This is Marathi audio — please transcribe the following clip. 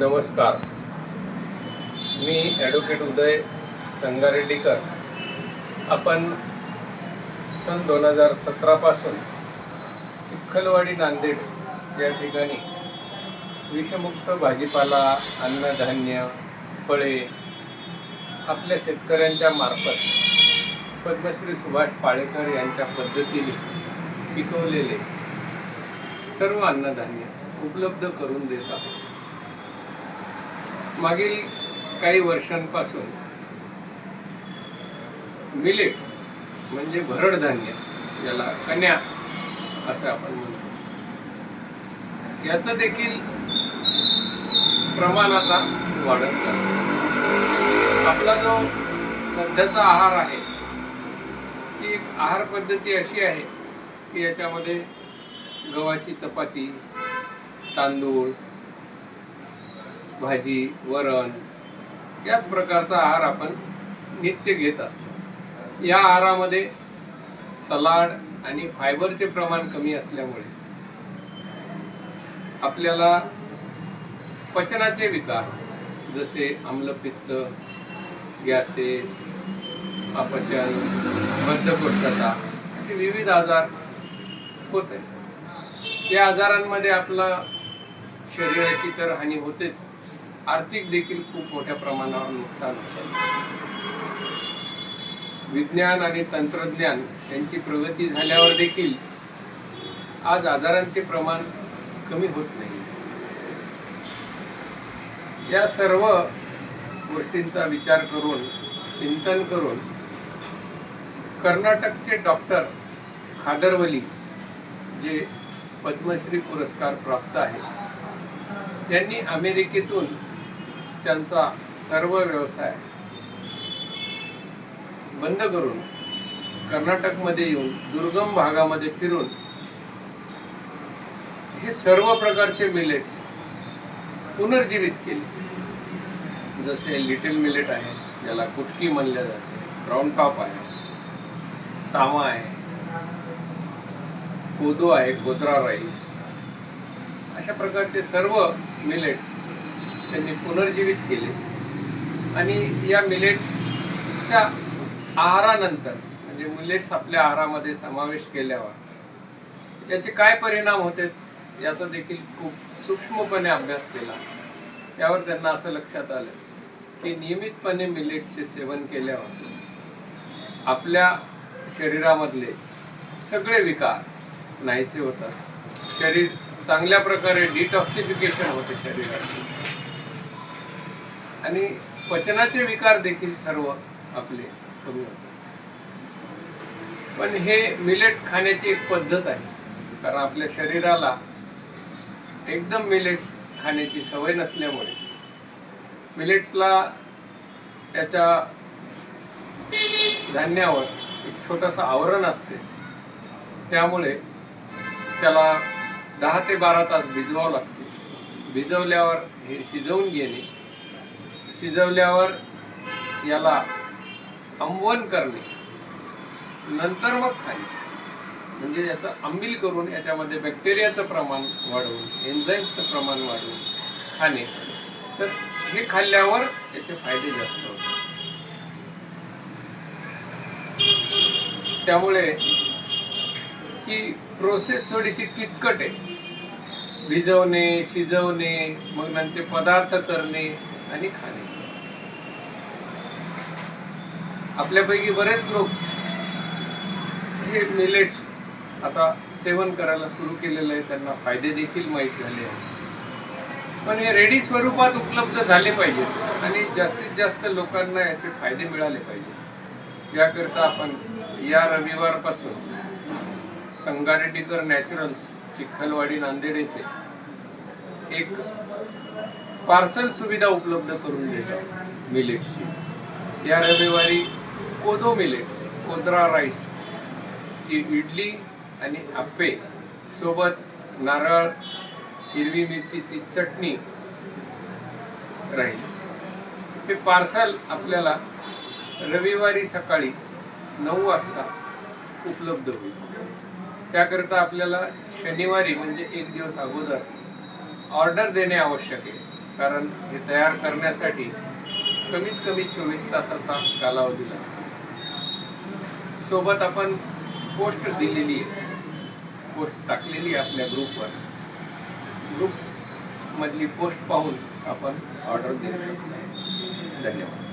नमस्कार. मी ॲडव्होकेट उदय संगारेड्डीकर. आपण सन दोन हजार सतरापासून चिखलवाडी नांदेड या ठिकाणी विषमुक्त भाजीपाला अन्नधान्य फळे आपल्या शेतकऱ्यांच्या मार्फत पद्मश्री सुभाष पाळेकर यांच्या पद्धतीने पिकवलेले सर्व अन्नधान्य उपलब्ध करून देत आहोत. मागील काही वर्षांपासून मिलेट म्हणजे भरड धान्य ज्याला कन्या असं आपण म्हणतो. याचं देखील प्रमाण आता वाढत आपला जो सध्याचा आहार आहे ती एक आहार पद्धती अशी आहे की याच्यामध्ये गव्हाची चपाती तांदूळ भाजी वरण याच प्रकारचा आहार आपण नित्य घेत असतो. या आहारामध्ये सलाड आणि फायबरचे प्रमाण कमी असल्यामुळे आपल्याला पचनाचे विकार जसे आम्लपित्त गॅसेस अपचन बद्धकोष्ठता असे विविध आजार होत आहेत. या आजारांमध्ये आपला शरीराची तर हानी होतेच. आर्थिक देखील खूप मोठ्या प्रमाणावर नुकसान होतं विज्ञान आणि तंत्रज्ञान यांची प्रगती झाल्यावर देखील आज आजारांचे प्रमाण कमी होत नाही. या सर्व गोष्टींचा विचार करून चिंतन करून कर्नाटकचे डॉक्टर खादरवली जे पद्मश्री पुरस्कार प्राप्त आहेत त्यांनी अमेरिकेतून त्यांचा सर्व व्यवसाय बंद करून कर्नाटकमध्ये येऊन दुर्गम भागामध्ये फिरून हे सर्व प्रकारचे मिलेट्स पुनर्जीवित केले. जसे लिटिल मिलेट आहे ज्याला कुटकी म्हणले जाते ब्राऊन टॉप आहे सामा आहे कोदो आहे गोद्रा राईस अशा प्रकारचे सर्व मिलेट्स त्यांनी पुनर्जीवित केले. आणि या मिलेट्सच्या आहारानंतर म्हणजे मिलेट्स आपल्या आहारामध्ये समावेश केल्यावर याचे काय परिणाम होते याचा देखील खूप सूक्ष्मपणे अभ्यास केला. त्यावर त्यांना असं लक्षात आलं की नियमितपणे मिलेट्सचे सेवन केल्यावर आपल्या शरीरामधले सगळे विकार नाहीसे होतात. शरीर चांगल्या प्रकारे डिटॉक्सिफिकेशन होते शरीराचे. आणि पचनाचे विकार देखील सर्व आपले कमी होतात. पण हे मिलेट्स खाण्याची एक पद्धत आहे. कारण आपल्या शरीराला एकदम मिलेट्स खाण्याची सवय नसल्यामुळे मिलेट्सला त्याच्या धान्यावर एक छोटंसं आवरण असते. त्यामुळे त्याला दहा ते बारा तास भिजवावं लागते. भिजवल्यावर हे शिजवून घेणे शिजवल्यावर याला आंबवण करणे नंतर मग खाणे. म्हणजे याचं आंबील करून याच्यामध्ये बॅक्टेरियाचं प्रमाण वाढवून एन्झाईमचं प्रमाण वाढवून खाणे. तर हे खाल्ल्यावर याचे फायदे जास्त होतात. त्यामुळे ही प्रोसेस थोडीशी किचकट आहे. भिजवणे शिजवणे मग नंतर पदार्थ करणे आणि खाणे. आपल्यापैकी बरेच लोक हे मिलेट्स आता सेवन करायला सुरू केलेलं आहे. त्यांना फायदे देखील माहीत झाले आहेत. पण हे रेडी स्वरूपात उपलब्ध झाले पाहिजेत आणि जास्तीत जास्त लोकांना याचे फायदे मिळाले पाहिजे. याकरता आपण या रविवारपासून संगारेड्डीकर नॅचरल्स चिखलवाडी नांदेड येथे एक पार्सल सुविधा उपलब्ध करून देतो मिलेटची या रविवारी कोदो मिलेट कोदरा राईस ची इडली आणि आप्पे सोबत नारळ हिरवी मिरचीची चटणी राहील. हे पार्सल आपल्याला रविवारी सकाळी नऊ वाजता उपलब्ध होईल. त्याकरिता आपल्याला शनिवारी म्हणजे एक दिवस अगोदर ऑर्डर देणे आवश्यक आहे. कारण हे तयार करण्यासाठी कमीत कमी चोवीस तासाचा कालावधी लागतो. सोबत आपण पोस्ट दिलेली आहे. पोस्ट टाकलेली आहे आपल्या ग्रुपवर. ग्रुपमधली पोस्ट पाहून आपण ऑर्डर देऊ शकतो. धन्यवाद.